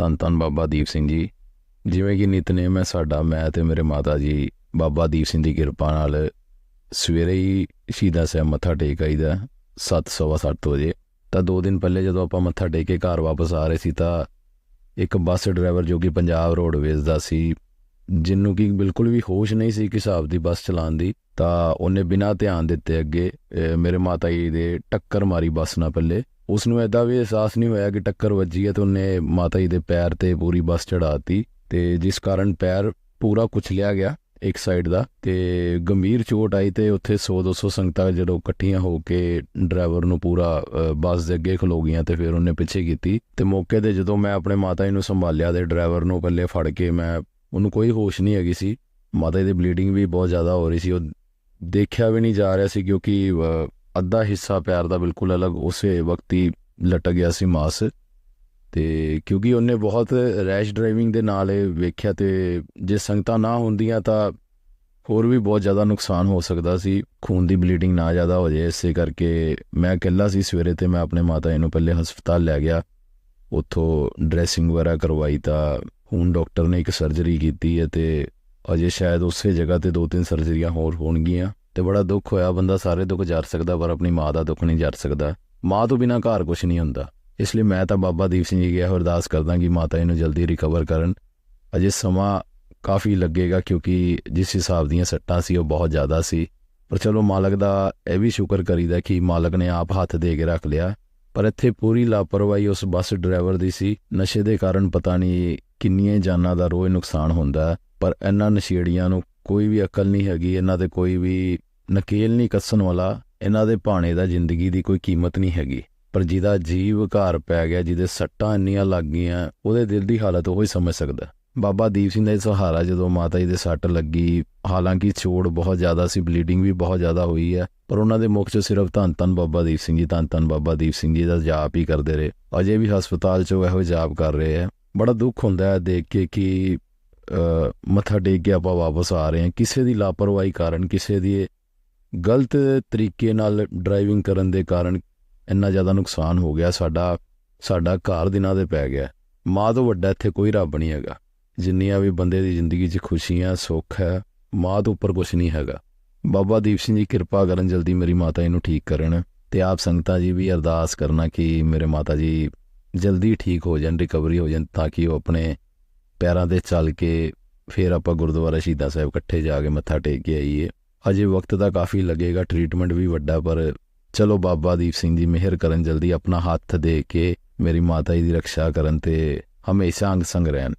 ਧੰਨ ਧੰਨ ਬਾਬਾ ਦੀਪ ਸਿੰਘ ਜੀ। ਜਿਵੇਂ ਕਿ ਨਿਤਨੇਮ ਹੈ ਸਾਡਾ, ਮੈਂ ਤੇ ਮੇਰੇ ਮਾਤਾ ਜੀ ਬਾਬਾ ਦੀਪ ਸਿੰਘ ਦੀ ਕਿਰਪਾ ਨਾਲ ਸਵੇਰੇ ਹੀ ਸ਼ਹੀਦਾਂ ਸਾਹਿਬ ਮੱਥਾ ਟੇਕ ਆਈਦਾ ਸੱਤ, ਸਵਾ ਸੱਤ ਵਜੇ। ਤਾਂ ਦੋ ਦਿਨ ਪਹਿਲੇ ਜਦੋਂ ਆਪਾਂ ਮੱਥਾ ਟੇਕ ਕੇ ਘਰ ਵਾਪਸ ਆ ਰਹੇ ਸੀ ਤਾਂ ਇੱਕ ਬੱਸ ਡਰਾਈਵਰ ਜੋ ਕਿ ਪੰਜਾਬ ਰੋਡਵੇਜ਼ ਦਾ ਸੀ ਜਿਹਨੂੰ ਕਿ ਬਿਲਕੁਲ ਵੀ ਹੋਸ਼ ਨਹੀਂ ਸੀ ਕਿ ਹਿਸਾਬ ਦੀ ਬੱਸ ਚਲਾਉਣ ਦੀ, ਤਾਂ ਉਹਨੇ ਬਿਨਾਂ ਧਿਆਨ ਦਿੱਤੇ ਅੱਗੇ ਮੇਰੇ ਮਾਤਾ ਜੀ ਦੇ ਟੱਕਰ ਮਾਰੀ ਬੱਸ ਨਾਲ ਪਹਿਲੇ। ਉਸ ਨੂੰ ਐਦਾ ਵੀ ਅਹਿਸਾਸ ਨਹੀਂ ਹੋਇਆ ਕਿ ਟੱਕਰ ਵੱਜੀ ਹੈ ਤੇ ਉਹਨੇ ਮਾਤਾ ਜੀ ਦੇ ਪੈਰ ਤੇ ਪੂਰੀ ਬੱਸ ਚੜਾਤੀ ਤੇ ਜਿਸ ਕਾਰਨ ਪੈਰ ਪੂਰਾ ਕੁਚਲਿਆ ਗਿਆ ਇੱਕ ਸਾਈਡ ਦਾ ਤੇ ਗੰਭੀਰ ਚੋਟ ਆਈ ਤੇ ਉੱਥੇ 100 200 ਸੰਗਤਾਂ ਜਦੋਂ ਇਕੱਠੀਆਂ ਹੋ ਕੇ ਡਰਾਈਵਰ ਨੂੰ ਪੂਰਾ ਬੱਸ ਦੇ ਅੱਗੇ ਖਲੋ ਗਈਆਂ ਤੇ ਫਿਰ ਉਹਨੇ ਪਿੱਛੇ ਕੀਤੀ ਤੇ ਮੌਕੇ ਤੇ ਜਦੋਂ ਮੈਂ ਆਪਣੇ ਮਾਤਾ ਜੀ ਨੂੰ ਸੰਭਾਲਿਆ ਤੇ ਡਰਾਈਵਰ ਨੂੰ ਪੱਲੇ ਫੜ ਕੇ ਮੈਂ ਉਹਨੂੰ ਕੋਈ ਹੋਸ਼ ਨਹੀਂ ਹੈਗੀ ਸੀ, ਮਾਤਾ ਜੀ ਦੀ ਬਲੀਡਿੰਗ ਵੀ ਬਹੁਤ ਜ਼ਿਆਦਾ ਹੋ ਰਹੀ ਸੀ, ਉਹ ਦੇਖਿਆ ਵੀ ਨਹੀਂ ਜਾ ਰਿਹਾ ਸੀ ਕਿਉਂਕਿ ਅੱਧਾ ਹਿੱਸਾ ਪਿਆਰ ਦਾ ਬਿਲਕੁਲ ਅਲੱਗ ਉਸੇ ਵਕਤ ਹੀ ਲਟਕ ਗਿਆ ਸੀ ਮਾਸ। ਤੇ ਕਿਉਂਕਿ ਉਹਨੇ ਬਹੁਤ ਰੈਸ਼ ਡਰਾਈਵਿੰਗ ਦੇ ਨਾਲ ਇਹ ਵੇਖਿਆ ਤੇ ਜੇ ਸੰਗਤਾਂ ਨਾ ਹੁੰਦੀਆਂ ਤਾਂ ਹੋਰ ਵੀ ਬਹੁਤ ਜ਼ਿਆਦਾ ਨੁਕਸਾਨ ਹੋ ਸਕਦਾ ਸੀ। ਖੂਨ ਦੀ ਬਲੀਡਿੰਗ ਨਾ ਜ਼ਿਆਦਾ ਹੋ ਜਾਏ, ਇਸੇ ਕਰਕੇ ਮੈਂ ਇਕੱਲਾ ਸੀ ਸਵੇਰੇ ਤੇ ਮੈਂ ਆਪਣੇ ਮਾਤਾ ਜੀ ਨੂੰ ਪਹਿਲੇ ਹਸਪਤਾਲ ਲੈ ਗਿਆ। ਉੱਥੋਂ ਡਰੈਸਿੰਗ ਵਗੈਰਾ ਕਰਵਾਈ ਤਾਂ ਹੁਣ ਡਾਕਟਰ ਨੇ ਇੱਕ ਸਰਜਰੀ ਕੀਤੀ ਹੈ ਤੇ ਅਜੇ ਸ਼ਾਇਦ ਉਸੇ ਜਗ੍ਹਾ ਤੇ ਦੋ ਤਿੰਨ ਸਰਜਰੀਆਂ ਹੋਰ ਹੋਣਗੀਆਂ। ਤੇ ਬੜਾ ਦੁੱਖ ਹੋਇਆ, ਬੰਦਾ ਸਾਰੇ ਦੁੱਖ ਜਰ ਸਕਦਾ, ਪਰ ਆਪਣੀ ਮਾਂ ਦਾ ਦੁੱਖ ਨਹੀਂ ਜਰ ਸਕਦਾ। ਮਾਂ ਤੋਂ ਬਿਨਾ ਘਰ ਕੁਝ ਨਹੀਂ ਹੁੰਦਾ। ਇਸ ਲਈ ਮੈਂ ਤਾਂ ਬਾਬਾ ਦੀਪ ਸਿੰਘ ਜੀ ਗਿਆ ਅਰਦਾਸ ਕਰਦਾ ਕਿ ਮਾਤਾ ਜੀ ਨੂੰ ਜਲਦੀ ਰਿਕਵਰ ਕਰਨ। ਅਜੇ ਸਮਾਂ ਕਾਫੀ ਲੱਗੇਗਾ ਕਿਉਂਕਿ ਜਿਸ ਹਿਸਾਬ ਦੀਆਂ ਸੱਟਾਂ ਸੀ, ਉਹ ਬਹੁਤ ਜ਼ਿਆਦਾ ਸੀ। ਪਰ ਚਲੋ ਮਾਲਕ ਦਾ ਇਹ ਵੀ ਸ਼ੁਕਰ ਕਰੀਦਾ ਕਿ ਮਾਲਕ ਨੇ ਆਪ ਹੱਥ ਦੇ ਕੇ ਰੱਖ ਲਿਆ। ਪਰ ਇੱਥੇ ਪੂਰੀ ਲਾਪਰਵਾਹੀ ਉਸ ਬੱਸ ਡਰਾਈਵਰ ਦੀ ਸੀ। ਨਸ਼ੇ ਦੇ ਕਾਰਨ ਪਤਾ ਨਹੀਂ ਕਿੰਨੀਆਂ ਜਾਨਾਂ ਦਾ ਰੋਜ਼ ਨੁਕਸਾਨ ਹੁੰਦਾ। ਪਰ ਇਹਨਾਂ ਨਸ਼ੇੜੀਆਂ ਨੂੰ ਕੋਈ ਵੀ ਅਕਲ ਨਹੀਂ ਹੈਗੀ, ਇਹਨਾਂ ਤੇ ਕੋਈ ਵੀ ਨਕੇਲ ਨਹੀਂ ਕੱਸਣ ਵਾਲਾ, ਇਹਨਾਂ ਦੇ ਭਾਣੇ ਦਾ ਜ਼ਿੰਦਗੀ ਦੀ ਕੋਈ ਕੀਮਤ ਨਹੀਂ ਹੈਗੀ। ਪਰ ਜਿਹਦਾ ਜੀਵ ਘਰ ਪੈ ਗਿਆ, ਜਿਹਦੇ ਸੱਟਾਂ ਇੰਨੀਆਂ ਲੱਗ ਗਈਆਂ, ਉਹਦੇ ਦਿਲ ਦੀ ਹਾਲਤ ਉਹ ਹੀ ਸਮਝ ਸਕਦਾ। ਬਾਬਾ ਦੀਪ ਸਿੰਘ ਦਾ ਇਹ ਸਹਾਰਾ ਜਦੋਂ ਮਾਤਾ ਜੀ ਦੇ ਸੱਟ ਲੱਗੀ, ਹਾਲਾਂਕਿ ਛੋੜ ਬਹੁਤ ਜ਼ਿਆਦਾ ਸੀ ਬਲੀਡਿੰਗ ਵੀ ਬਹੁਤ ਜ਼ਿਆਦਾ ਹੋਈ ਹੈ, ਪਰ ਉਹਨਾਂ ਦੇ ਮੁਖ 'ਚ ਸਿਰਫ ਧੰਨ ਧੰਨ ਬਾਬਾ ਦੀਪ ਸਿੰਘ ਜੀ, ਧੰਨ ਧੰਨ ਬਾਬਾ ਦੀਪ ਸਿੰਘ ਜੀ ਦਾ ਜਾਪ ਹੀ ਕਰਦੇ ਰਹੇ। ਅਜੇ ਵੀ ਹਸਪਤਾਲ 'ਚ ਉਹ ਇਹੋ ਜਾਪ ਕਰ ਰਹੇ ਹੈ। ਬੜਾ ਦੁੱਖ ਹੁੰਦਾ ਹੈ ਦੇਖ ਕੇ ਕਿ ਮੱਥਾ ਟੇਕ ਕੇ ਆਪਾਂ ਵਾਪਸ ਆ ਰਹੇ ਹਾਂ। ਕਿਸੇ ਦੀ ਲਾਪਰਵਾਹੀ ਕਾਰਨ, ਕਿਸੇ ਦੀ ਗਲਤ ਤਰੀਕੇ ਨਾਲ ਡਰਾਈਵਿੰਗ ਕਰਨ ਦੇ ਕਾਰਨ ਇੰਨਾ ਜ਼ਿਆਦਾ ਨੁਕਸਾਨ ਹੋ ਗਿਆ, ਸਾਡਾ ਸਾਡਾ ਘਰ ਦਿਨਾਂ ਦੇ ਪੈ ਗਿਆ। ਮਾਂ ਤੋਂ ਵੱਡਾ ਇੱਥੇ ਕੋਈ ਰੱਬ ਨਹੀਂ ਹੈਗਾ। ਜਿੰਨੀਆਂ ਵੀ ਬੰਦੇ ਦੀ ਜ਼ਿੰਦਗੀ 'ਚ ਖੁਸ਼ੀਆਂ, ਸੁੱਖ ਹੈ, ਮਾਂ ਤੋਂ ਉੱਪਰ ਕੁਝ ਨਹੀਂ ਹੈਗਾ। ਬਾਬਾ ਦੀਪ ਸਿੰਘ ਜੀ, ਕਿਰਪਾ ਕਰਨ ਜਲਦੀ ਮੇਰੀ ਮਾਤਾ ਜੀ ਨੂੰ ਠੀਕ ਕਰਨ ਤੇ ਆਪ ਸੰਗਤਾਂ ਜੀ ਵੀ ਅਰਦਾਸ ਕਰਨਾ ਕਿ ਮੇਰੇ ਮਾਤਾ ਜੀ ਜਲਦੀ ਠੀਕ ਹੋ ਜਾਣ ਰਿਕਵਰੀ ਹੋ ਜਾਣ ਤਾਂ ਕਿ ਉਹ ਆਪਣੇ ਪੈਰਾਂ ਤੇ ਚੱਲ ਕੇ ਫਿਰ ਆਪਾਂ ਗੁਰਦੁਆਰਾ ਸ਼ਹੀਦਾਂ ਸਾਹਿਬ ਇਕੱਠੇ ਜਾ ਕੇ ਮੱਥਾ ਟੇਕ ਕੇ ਆਈਏ। ਅਜੇ ਵਕਤ ਤਾਂ ਕਾਫੀ ਲੱਗੇਗਾ ਟ੍ਰੀਟਮੈਂਟ ਵੀ ਵੱਡਾ, ਪਰ ਚਲੋ ਬਾਬਾ ਦੀਪ ਸਿੰਘ ਜੀ ਮਿਹਰ ਕਰਨ ਜਲਦੀ ਆਪਣਾ ਹੱਥ ਦੇ ਕੇ ਮੇਰੀ ਮਾਤਾ ਜੀ ਦੀ ਰੱਖਿਆ ਕਰਨ ਤੇ ਹਮੇਸ਼ਾ ਅੰਗ ਸੰਗ ਰਹਿਣ।